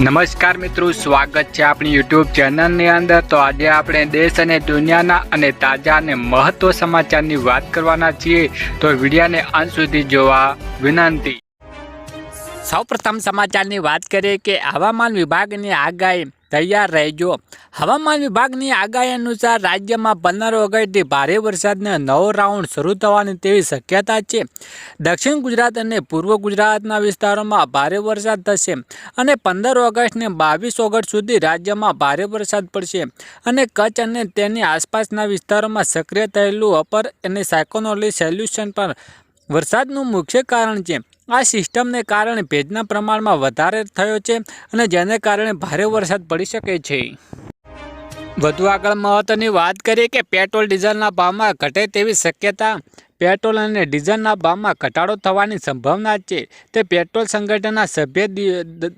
નમસ્કાર મિત્રો, સ્વાગત છે આપણી યુટ્યુબ ચેનલની અંદર. તો આજે આપણે દેશ અને દુનિયાના અને તાજા અને મહત્વ સમાચારની વાત કરવાના છીએ. તો વિડીયાને અંત સુધી જોવા વિનંતી. સૌપ્રથમ સમાચારની વાત કરીએ કે હવામાન વિભાગની આગાહી તૈયાર રહેજો. હવામાન વિભાગની આગાહી અનુસાર રાજ્યમાં પંદર ઓગસ્ટથી ભારે વરસાદનો નવો રાઉન્ડ શરૂ થવાની તેવી શક્યતા છે. દક્ષિણ ગુજરાત અને પૂર્વ ગુજરાતના વિસ્તારોમાં ભારે વરસાદ થશે અને પંદર ઓગસ્ટને બાવીસ ઓગસ્ટ સુધી રાજ્યમાં ભારે વરસાદ પડશે અને કચ્છ અને તેની આસપાસના વિસ્તારોમાં સક્રિય થયેલું અપર અને સાયકોનોલી સોલ્યુશન પર વરસાદનું મુખ્ય કારણ છે. આ સિસ્ટમને કારણે ભેજના પ્રમાણમાં વધારે થયો છે અને જેને કારણે ભારે વરસાદ પડી શકે છે. વધુ આગળ મહત્વની વાત કરીએ કે પેટ્રોલ ડીઝલના ભાવમાં ઘટે તેવી શક્યતા. પેટ્રોલ અને ડીઝલના ભાવમાં ઘટાડો થવાની સંભાવના છે. તે પેટ્રોલ સંગઠનના સભ્ય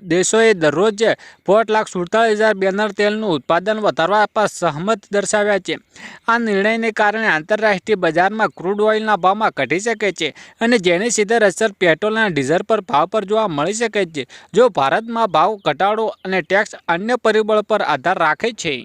દેશોએ દરરોજ પોઢ લાખ સુડતાલીસ હજાર બેનર તેલનું ઉત્પાદન વધારવા પર સહમત દર્શાવ્યા છે. આ નિર્ણયને કારણે આંતરરાષ્ટ્રીય બજારમાં ક્રૂડ ઓઇલના ભાવમાં ઘટી શકે છે અને જેની સીધર અસર પેટ્રોલ અને ડીઝલ પર ભાવ પર જોવા મળી શકે છે. જો ભારતમાં ભાવ ઘટાડો અને ટેક્સ અન્ય પરિબળ પર આધાર રાખે છે.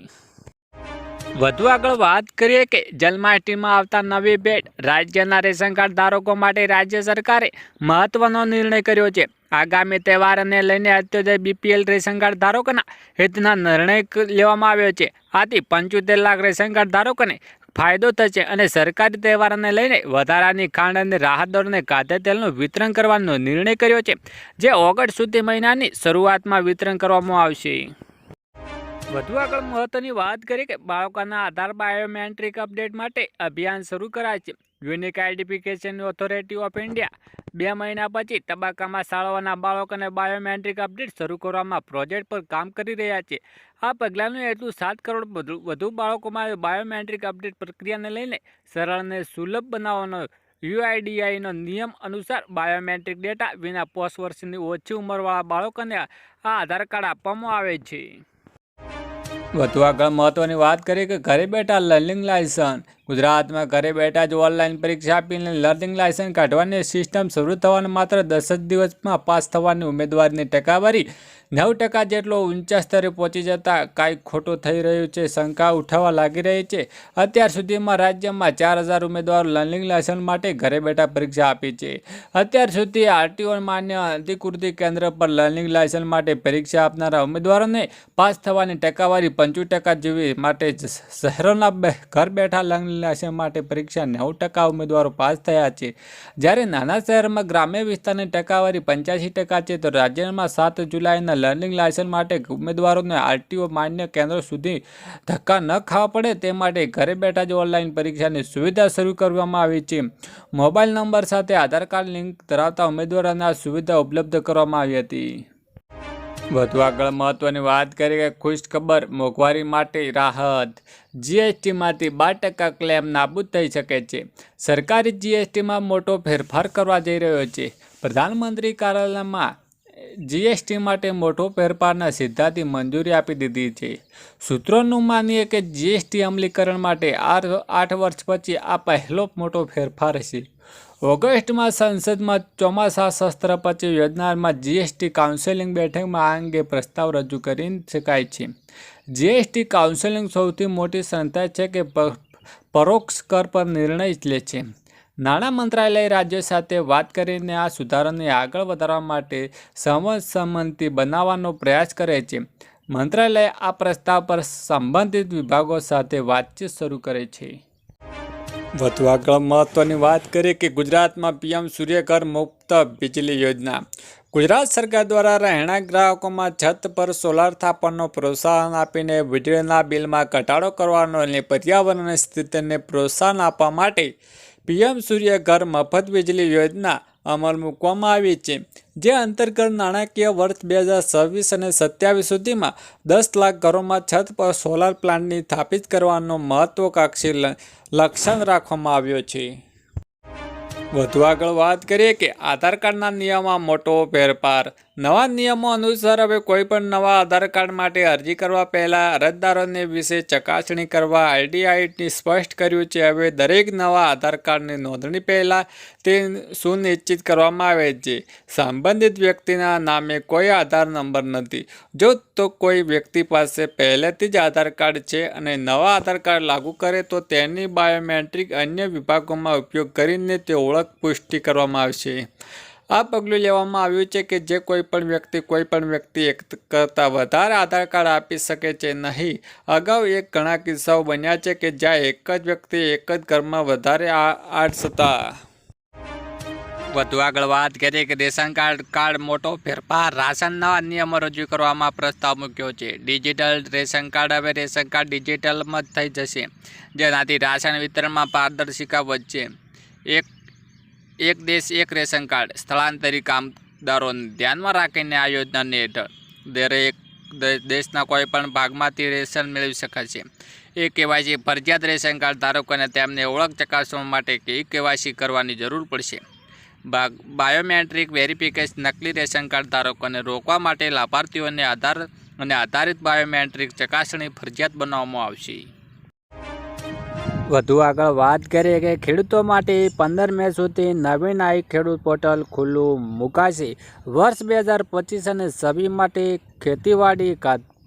વધુ આગળ વાત કરીએ કે જન્માષ્ટમીમાં આવતા નવી ભેટ રાજ્યના રેશન કાર્ડ ધારકો માટે રાજ્ય સરકારે મહત્વનો નિર્ણય કર્યો છે. આગામી તહેવારને લઈને અત્યોદય બીપીએલ રેશન કાર્ડ ધારકોના હિતના નિર્ણય લેવામાં આવ્યો છે. આથી પંચોતેર લાખ રેશન કાર્ડ ધારકોને ફાયદો થશે અને સરકારી તહેવારને લઈને વધારાની ખાંડ અને રાહત દરને કાધે તેલનું વિતરણ કરવાનો નિર્ણય કર્યો છે. જે ઓગસ્ટ સુધી મહિનાની શરૂઆતમાં વિતરણ કરવામાં આવશે. વધુ આગળ મહત્વની વાત કરીએ કે બાળકોના આધાર બાયોમેટ્રિક અપડેટ માટે અભિયાન શરૂ કરાય છે. Unique identification authority of India બે મહિના પછી તબક્કામાં શાળાઓના બાળકોને બાયોમેટ્રિક અપડેટ શરૂ કરવામાં પ્રોજેક્ટ પર કામ કરી રહ્યા છે. આ પગલાંનું હેતુ સાત કરોડ વધુ બાળકોમાં બાયોમેટ્રિક અપડેટ પ્રક્રિયાને લઈને સરળ અને સુલભ બનાવવાનો યુઆઈડીઆઈનો નિયમ અનુસાર બાયોમેટ્રિક ડેટા વિના પોસ્ટ વર્ષની ઓછી ઉંમરવાળા બાળકોને આ આધાર કાર્ડ આપવામાં આવે છે. વધુ આગળ મહત્વની વાત કરીએ કે ઘરે બેઠા લર્નિંગ લાયસન્સ ગુજરાતમાં ઘરે બેઠા જ ઓનલાઈન પરીક્ષા આપીને લર્નિંગ લાયસન્સ કાઢવાની સિસ્ટમ શરૂ થવાના માત્ર દસ જ દિવસમાં પાસ થવાની ઉમેદવારની ટકાવારી નવ ટકા જેટલો ઊંચા સ્તરે પહોંચી જતા કાંઈ ખોટું થઈ રહ્યું છે, શંકા ઉઠાવવા લાગી રહી છે. અત્યાર સુધીમાં રાજ્યમાં ચાર હજાર ઉમેદવારો લર્નિંગ લાયસન્સ માટે ઘરે બેઠા પરીક્ષા આપી છે. અત્યાર સુધી આરટીઓ માન્ય અધિકૃતિ કેન્દ્ર પર લર્નિંગ લાયસન્સ માટે પરીક્ષા આપનારા ઉમેદવારોને પાસ થવાની ટકાવારી પંચોતેર ટકા જેવી માટે શહેરોના ઘર બેઠા લર્નિંગ લાયસન્સ માટે પરીક્ષા નેવું ટકા ઉમેદવારો પાસ થયા છે. જ્યારે નાના શહેરમાં ગ્રામ્ય વિસ્તારની ટકાવારી પંચ્યાસી ટકા છે, તો રાજ્યમાં સાત જુલાઈના લર્નિંગ લાયસન્સ માટે ઉમેદવારોને આરટીઓ માન્ય કેન્દ્રો સુધી ધક્કા ન ખાવા પડે તે માટે ઘરે બેઠા જ ઓનલાઈન પરીક્ષાની સુવિધા શરૂ કરવામાં આવી છે. મોબાઈલ નંબર સાથે આધાર કાર્ડ લિંક ધરાવતા ઉમેદવારોને આ સુવિધા ઉપલબ્ધ કરવામાં આવી હતી. વધુ આગળ મહત્વની વાત કરીએ કે ખુશ ખબર મોંઘવારી માટે રાહત. જીએસટીમાંથી બાર ટકા ક્લેમ નાબૂદ થઈ શકે છે. સરકારી જીએસટીમાં મોટો ફેરફાર કરવા જઈ રહ્યો છે. પ્રધાનમંત્રી કાર્યાલયમાં જીએસટી માટે મોટો ફેરફારના સિદ્ધાંતની મંજૂરી આપી દીધી છે. સૂત્રોનું માનીએ કે જીએસટી અમલીકરણ માટે આઠ વર્ષ પછી આ પહેલો મોટો ફેરફાર છે ઓગસ્ટમાં સંસદમાં ચોમાસા શસ્ત્ર પછી યોજનામાં જીએસટી કાઉન્સેલિંગ બેઠકમાં આ અંગે પ્રસ્તાવ રજૂ કરી શકાય છે. જીએસટી કાઉન્સેલિંગ સૌથી મોટી સંસ્થા છે કે પરોક્ષ કર પર નિર્ણય લે છે. નાણાં મંત્રાલય રાજ્યો સાથે વાત કરીને આ સુધારાને આગળ વધારવા માટે સંમતિ બનાવવાનો પ્રયાસ કરે છે. મંત્રાલય આ પ્રસ્તાવ પર સંબંધિત વિભાગો સાથે વાતચીત શરૂ કરે છે. વધુ આગળ મહત્વની વાત કરીએ કે ગુજરાતમાં પીએમ સૂર્યઘર મુક્ત વીજળી યોજના. ગુજરાત સરકાર દ્વારા રહેણાંક ગ્રાહકોમાં છત પર સોલાર સ્થાપનનો પ્રોત્સાહન આપીને વીજળીના બિલમાં ઘટાડો કરવાનો અને પર્યાવરણ સ્થિતિને પ્રોત્સાહન આપવા માટે પીએમ સૂર્યઘર મફત વીજળી યોજના અમલ મૂકવામાં આવી છે. જે અંતર્ગત નાણાકીય વર્ષ બે હજાર છવ્વીસ અને સત્યાવીસ સુધીમાં દસ લાખ ઘરોમાં છત પર સોલાર પ્લાન્ટની સ્થાપિત કરવાનો મહત્વકાંક્ષી લ- લક્ષ્યાંક રાખવામાં આવ્યો છે. વધુ આગળ વાત કરીએ કે આધાર કાર્ડના નિયમમાં મોટો ફેરફાર નવા નિયમો અનુસાર હવે કોઈપણ નવા આધાર કાર્ડ માટે અરજી કરવા પહેલાં અરજદારોને વિશે ચકાસણી કરવા આઈડીઆઈટી સ્પષ્ટ કર્યું છે. હવે દરેક નવા આધાર કાર્ડની નોંધણી પહેલાં તે સુનિશ્ચિત કરવામાં આવે છે. સંબંધિત વ્યક્તિના નામે કોઈ આધાર નંબર નથી. જો તો કોઈ વ્યક્તિ પાસે પહેલેથી જ આધાર કાર્ડ છે અને નવા આધાર કાર્ડ લાગુ કરે તો તેની બાયોમેટ્રિક અન્ય વિભાગોમાં ઉપયોગ કરીને તે ઓળખ પુષ્ટિ કરવામાં આવશે. આ પગલું લેવામાં આવ્યું છે કે જે કોઈ પણ વ્યક્તિ કોઈ પણ વ્યક્તિ એક કરતાં વધારે આધાર કાર્ડ આપી શકે છે નહીં. અગાઉ એક ઘણા કિસ્સાઓ બન્યા છે કે જ્યાં એક જ વ્યક્તિ એક જ ઘરમાં વધારે આર્ટ્સ હતા વધુ આગળ વાત કરીએ કે રેશન કાર્ડ કાર્ડ મોટો ફેરફાર રાશનના નિયમો રજૂ કરવામાં પ્રસ્તાવ મૂક્યો છે. ડિજિટલ રેશન કાર્ડ હવે રેશન કાર્ડ ડિજિટલમાં જ થઈ જશે. જેનાથી રાશન વિતરણમાં પારદર્શિકા વધશે. એક એક દેશ એક રેશન કાર્ડ સ્થળાંતરિત કામદારોને ધ્યાનમાં રાખીને આ યોજનાની હેઠળ દરેક દેશના કોઈ પણ ભાગમાંથી રેશન મેળવી શકાશે એ કેવાયસી ફરજિયાત રેશન કાર્ડ ધારકોને તેમને ઓળખ ચકાસવા માટે કે કેવાયસી કરવાની જરૂર પડશે. ભાગ, બાયોમેટ્રિક વેરિફિકેશન નકલી રેશન કાર્ડ ધારકોને રોકવા માટે લાભાર્થીઓને આધાર અને આધારિત બાયોમેટ્રિક ચકાસણી ફરજિયાત બનાવવામાં આવશે. વધુ આગળ વાત કરીએ કે ખેડૂતો માટે પંદર મે સુધી નવીન આઈ ખેડૂત પોર્ટલ ખુલ્લું મુકાશે. વર્ષ બે હજાર પચીસ અને છવ્વીસ માટે ખેતીવાડી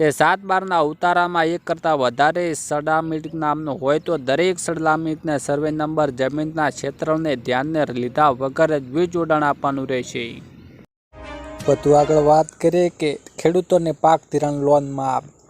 તે સાત બારના ઉતારામાં એક કરતાં વધારે સડામિટ નામનો હોય તો દરેક સડલામિટને સર્વે નંબર જમીનના ક્ષેત્રને ધ્યાનને લીધા વગર જ વીજ જોડાણ આપવાનું રહેશે. વધુ આગળ વાત કરીએ કે ખેડૂતોને પાક ધિરાણ લોન માફ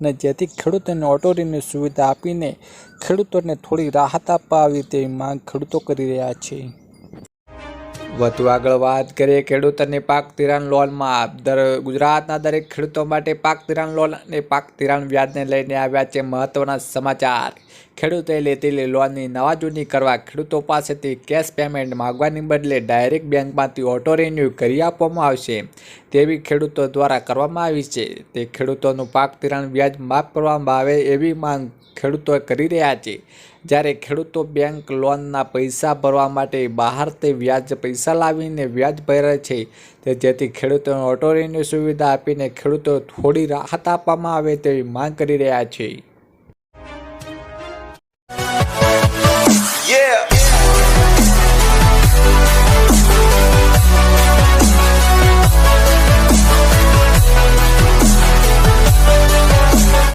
અને જેથી ખેડૂતોને ઓટો રિન્યૂ સુવિધા આપીને ખેડૂતોને થોડી રાહત આપવા આવી તેવી માંગ ખેડૂતો કરી રહ્યા છે. વધુ આગળ વાત કરીએ ખેડૂતોની પાક ધિરાણ લોનમાં. દર ગુજરાતના દરેક ખેડૂતો માટે પાક ધિરાણ લોન અને પાક ધિરાણ વ્યાજને લઈને આવ્યા છે મહત્વના સમાચાર. ખેડૂતોએ લીધેલી લોનની નવા જૂની કરવા ખેડૂતો પાસેથી કેશ પેમેન્ટ માગવાની બદલે ડાયરેક્ટ બેંકમાંથી ઓટો રિન્યૂ કરી આપવામાં આવશે. તેવી ખેડૂતો દ્વારા કરવામાં આવી છે. તે ખેડૂતોનું પાક ધિરાણ વ્યાજ માફ કરવામાં આવે એવી માંગ ખેડૂતો કરી રહ્યા છે. જ્યારે ખેડૂતો બેંક લોનના પૈસા ભરવા માટે બહાર તે વ્યાજ પૈસા લાવીને વ્યાજ ભરે છે. તે જેથી ખેડૂતોને ઓટો ঋણની સુવિધા આપીને ખેડૂતો થોડી રાહત આપવામાં આવે તેવી માંગ કરી રહ્યા છે. Yeah.